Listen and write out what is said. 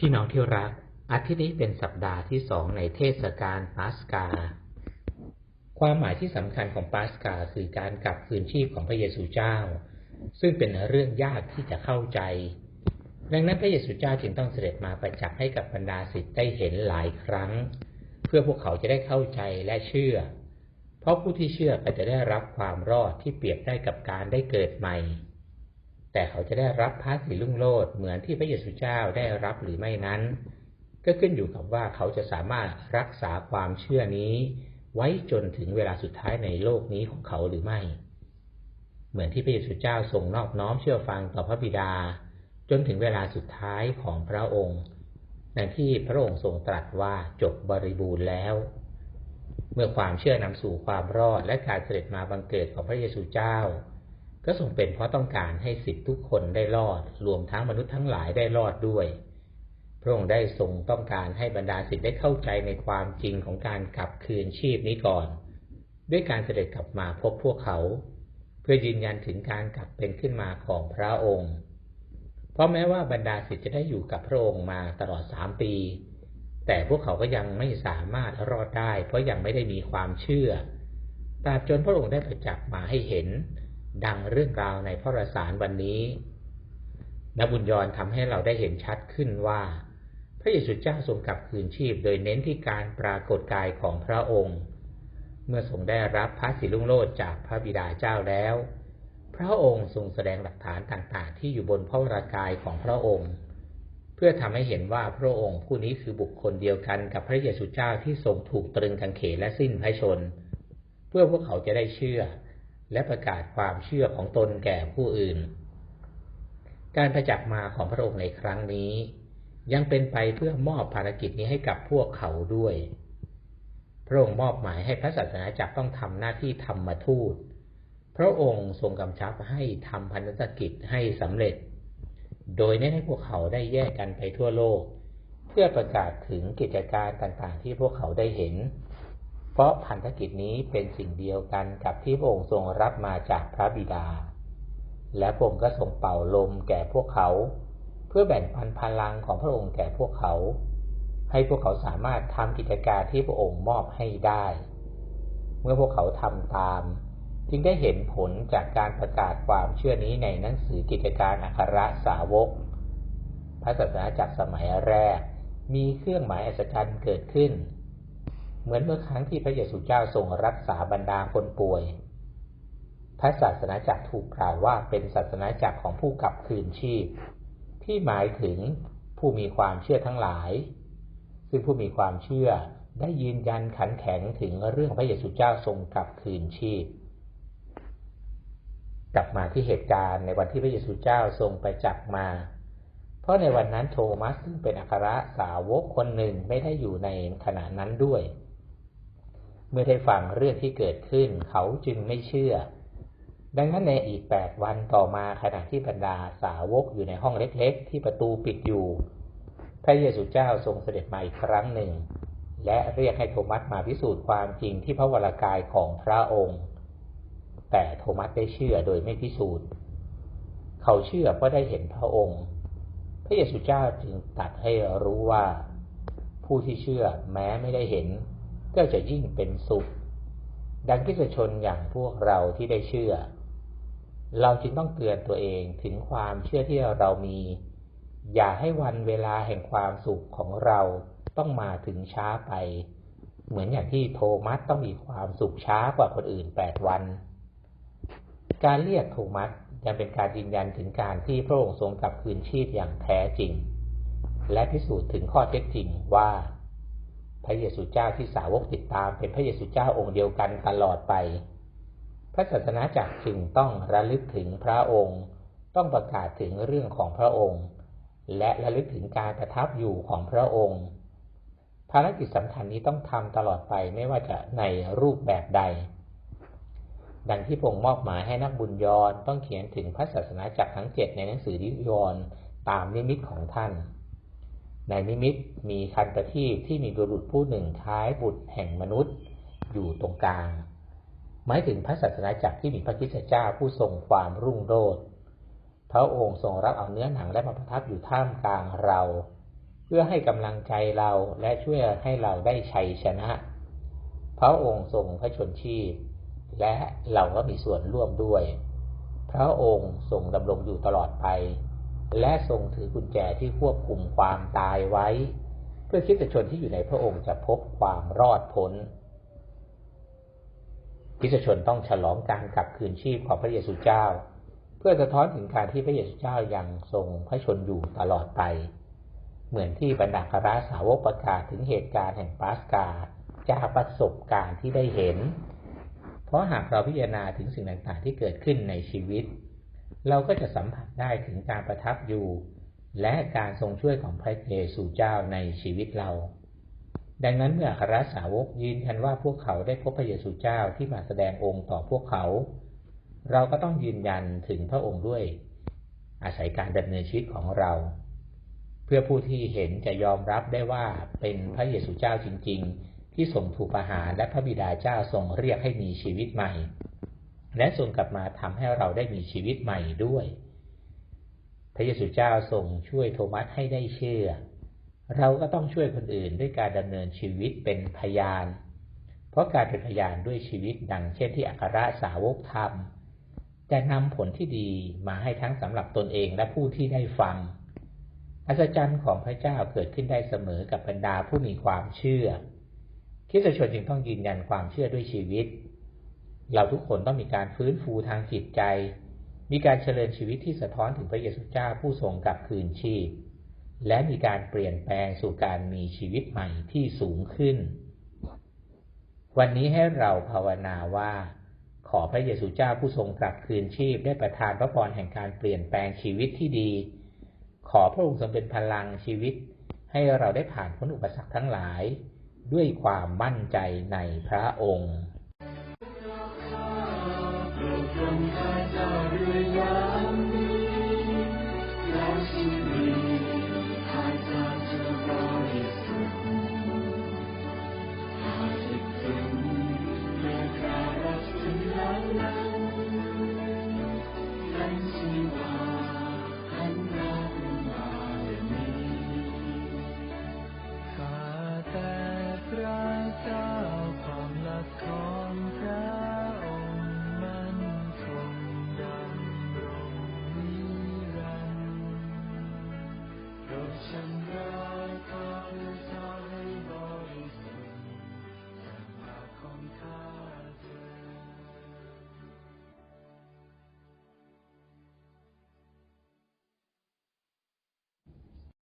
พี่น้องที่รัก อาทิตย์นี้เป็นสัปดาห์ที่สองในเทศกาลปาสกา ความหมายที่สำคัญของปาสกาคือการกลับคืนชีพของพระเยซูเจ้า ซึ่งเป็นเรื่องยากที่จะเข้าใจ ดังนั้นพระเยซูเจ้าจึงต้องเสด็จมาประจักษ์ให้กับบรรดาศิษย์ได้เห็นหลายครั้ง เพื่อพวกเขาจะได้เข้าใจและเชื่อ เพราะผู้ที่เชื่อก็จะได้รับความรอดที่เปรียบได้กับการได้เกิดใหม่ แต่เขาจะได้รับพระสิลุ่งโลดเหมือนที่พระเยซูเจ้าได้รับหรือไม่นั้น ก็ขึ้นอยู่กับว่าเขาจะสามารถรักษาความเชื่อนี้ ไว้จนถึงเวลาสุดท้ายในโลกนี้ของเขาหรือไม่ เหมือนที่พระเยซูเจ้าทรงนอบน้อมเชื่อฟังต่อพระบิดา จนถึงเวลาสุดท้ายของพระองค์ในที่พระองค์ทรงตรัสว่าจบบริบูรณ์แล้ว เมื่อความเชื่อนำสู่ความรอดและการเสด็จมาบังเกิดของพระเยซูเจ้า ก็ทรงเป็นเพราะต้องการให้สิทธิทุกคนได้รอด รวมทั้งมนุษย์ทั้งหลายได้รอดด้วย พระองค์ได้ทรงต้องการให้บรรดาสิทธิได้เข้าใจในความจริงของการกลับคืนชีพนี้ก่อน ด้วยการเสด็จกลับมาพบพวกเขา เพื่อยืนยันถึงการกลับเป็นขึ้นมาของพระองค์ เพราะแม้ว่าบรรดาสิทธิจะได้อยู่กับพระองค์มาตลอดสามปี แต่พวกเขาก็ยังไม่สามารถรอดได้ เพราะยังไม่ได้มีความเชื่อตราบจนพระองค์ได้ประจักษ์มาให้เห็น ดังเรื่องราวในพระรสารวันนี้นบุญยรทำให้เราได้เห็นชัดขึ้นว่า พระเยซูเจ้าทรงกลับคืนชีพ โดยเน้นที่การปรากฏกายของพระองค์ เมื่อทรงได้รับพระสิลุงโลดจากพระบิดาเจ้าแล้ว พระองค์ทรงแสดงหลักฐานต่างๆ ที่อยู่บนพระวรากายของพระองค์ เพื่อทำให้เห็นว่าพระองค์ผู้นี้คือบุคคลเดียวกันกับพระเยซูเจ้าที่ทรงถูกตรึงกางเขนและสิ้นพระชน เพื่อพวกเขาจะได้เชื่อ และประกาศความเชื่อของตนแก่ผู้อื่น การประจักษ์มาของพระองค์ในครั้งนี้ ยังเป็นไปเพื่อมอบภารกิจนี้ให้กับพวกเขาด้วย พระองค์มอบหมายให้พระศาสนาจักรต้องทำหน้าที่ธรรมทูต พระองค์ทรงกำชับให้ทำพันธกิจให้สำเร็จ โดยเน้นให้พวกเขาได้แยกกันไปทั่วโลก เพื่อประกาศถึงกิจการต่างๆ ที่พวกเขาได้เห็น เพราะพันธกิจนี้เป็นสิ่งเดียวกันกับที่พระองค์ทรงรับมาจากพระบิดา และพระองค์ก็ทรงเป่าลมแก่พวกเขา เพื่อแบ่งปันพลังของพระองค์แก่พวกเขา ให้พวกเขาสามารถทำกิจการที่พระองค์มอบให้ได้ เมื่อพวกเขาทำตาม จึงได้เห็นผลจากการประกาศความเชื่อนี้ในหนังสือกิจการอัครสาวก พระศาสนาจักรสมัยแรก มีเครื่องหมายอัศจรรย์เกิดขึ้น เหมือนเมื่อครั้งที่พระเยซูเจ้าทรงรักษาบรรดาคนป่วย พระศาสนาจักรถูกกล่าวว่าเป็นศาสนาจักรของผู้กลับคืนชีพ ที่หมายถึงผู้มีความเชื่อทั้งหลาย ซึ่งผู้มีความเชื่อได้ยืนยันขันแข็งถึงเรื่องพระเยซูเจ้าทรงกลับคืนชีพ กลับมาที่เหตุการณ์ในวันที่พระเยซูเจ้าทรงไปจักมา เพราะในวันนั้นโทมัสซึ่งเป็นอัครสาวกคนหนึ่งไม่ได้อยู่ในขณะนั้นด้วย เมื่อได้ฟังเรื่องที่เกิดขึ้น เขาจึงไม่เชื่อ ดังนั้นในอีกแปดวันต่อมาขณะที่บรรดาสาวกอยู่ในห้องเล็กๆ ที่ประตูปิดอยู่ พระเยซูเจ้าทรงเสด็จมาอีกครั้งหนึ่ง และเรียกให้โทมัสมาพิสูจน์ความจริงที่พระวรากายของพระองค์ แต่โทมัสได้เชื่อโดยไม่พิสูจน์ เขาเชื่อเพราะได้เห็นพระองค์ พระเยซูเจ้าจึงตัดให้รู้ว่า ผู้ที่เชื่อแม้ไม่ได้เห็น ก็จะยิ่งเป็นสุข ดังที่ชนอย่างพวกเราที่ได้เชื่อ เราจึงต้องเตือนตัวเองถึงความเชื่อที่เรามี อย่าให้วันเวลาแห่งความสุขของเราต้องมาถึงช้าไป เหมือนอย่างที่โทมัสต้องมีความสุขช้ากว่าคนอื่นแปดวัน การเรียกโทมัสยังเป็นการยืนยันถึงการที่พระองค์ทรงกลับคืนชีพอย่างแท้จริง และพิสูจน์ถึงข้อเท็จจริงว่า พระเยซูเจ้าที่สาวกติดตามเป็นพระเยซูเจ้าองค์เดียวกันตลอดไป พระศาสนาจักรจึงต้องระลึกถึงพระองค์ ต้องประกาศถึงเรื่องของพระองค์ และระลึกถึงการประทับอยู่ของพระองค์ ภารกิจสำคัญนี้ต้องทำตลอดไปไม่ว่าจะในรูปแบบใด ดังที่พงมอบหมายให้นักบุญยอนต้องเขียนถึงพระศาสนาจักรทั้งเจ็ดในหนังสือนิยอนตามนิมิตของท่าน ในนิมิตมีคันประทีปที่มีบุรุษผู้หนึ่งคล้ายบุตรแห่งมนุษย์อยู่ตรงกลาง หมายถึงพระศาสนาจักรที่มีพระคิดเจ้าผู้ทรงความรุ่งโรจน์พระองค์ทรงรับเอาเนื้อหนังและมาประทับอยู่ท่ามกลางเรา เพื่อให้กำลังใจเราและช่วยให้เราได้ชัยชนะ พระองค์ทรงพระชนชีพ และเราก็มีส่วนร่วมด้วย พระองค์ทรงดำรงอยู่ตลอดไป และทรงถือกุญแจที่ควบคุมความตายไว้ เพื่อคริสตชนที่อยู่ในพระองค์จะพบความรอดพ้นคริสตชนต้องฉลองการกลับคืนชีพของพระเยซูเจ้า เพื่อสะท้อนถึงการที่พระเยซูเจ้ายังทรงพระชนอยู่ตลอดไป เหมือนที่บรรดาคราสาวกประกาศถึงเหตุการณ์แห่งปาสกาจากประสบการณ์ที่ได้เห็น เพราะหากเราพิจารณาถึงสิ่งต่างๆที่เกิดขึ้นในชีวิต เราก็จะสัมผัสได้ถึงการประทับอยู่ และการทรงช่วยของพระเยซูเจ้าในชีวิตเรา ดังนั้นเมื่อคราสาวกยืนยันว่าพวกเขาได้พบพระเยซูเจ้าที่มาแสดงองค์ต่อพวกเขา เราก็ต้องยืนยันถึงพระองค์ด้วย อาศัยการดำเนินชีวิตของเรา เพื่อผู้ที่เห็นจะยอมรับได้ว่าเป็นพระเยซูเจ้าจริง ๆ ที่ทรงถูกประหารและพระบิดาเจ้าทรงเรียกให้มีชีวิตใหม่ และทรงกลับมาทำให้เราได้มีชีวิตใหม่ด้วย พระเยซูเจ้าทรงช่วยโทมัสให้ได้เชื่อ เราก็ต้องช่วยคนอื่นด้วยการดำเนินชีวิตเป็นพยาน เพราะการเป็นพยานด้วยชีวิตดังเช่นที่อัครสาวกทำจะนำผลที่ดีมาให้ทั้งสำหรับตนเองและผู้ที่ได้ฟัง อัศจรรย์ของพระเจ้าเกิดขึ้นได้เสมอกับบรรดาผู้มีความเชื่อคริสตชนจึงต้องยืนยันความเชื่อด้วยชีวิต เราทุกคนต้องมีการฟื้นฟูทางจิตใจ มีการเจริญชีวิตที่สะท้อนถึงพระเยซูเจ้าผู้ทรงกลับคืนชีพ และมีการเปลี่ยนแปลงสู่การมีชีวิตใหม่ที่สูงขึ้น วันนี้ให้เราภาวนาว่า ขอพระเยซูเจ้าผู้ทรงกลับคืนชีพได้ประทานพระพรแห่งการเปลี่ยนแปลงชีวิตที่ดี ขอพระองค์ทรงเป็นพลังชีวิต ให้เราได้ผ่านพ้นอุปสรรคทั้งหลาย ด้วยความมั่นใจในพระองค์ จงข้ Some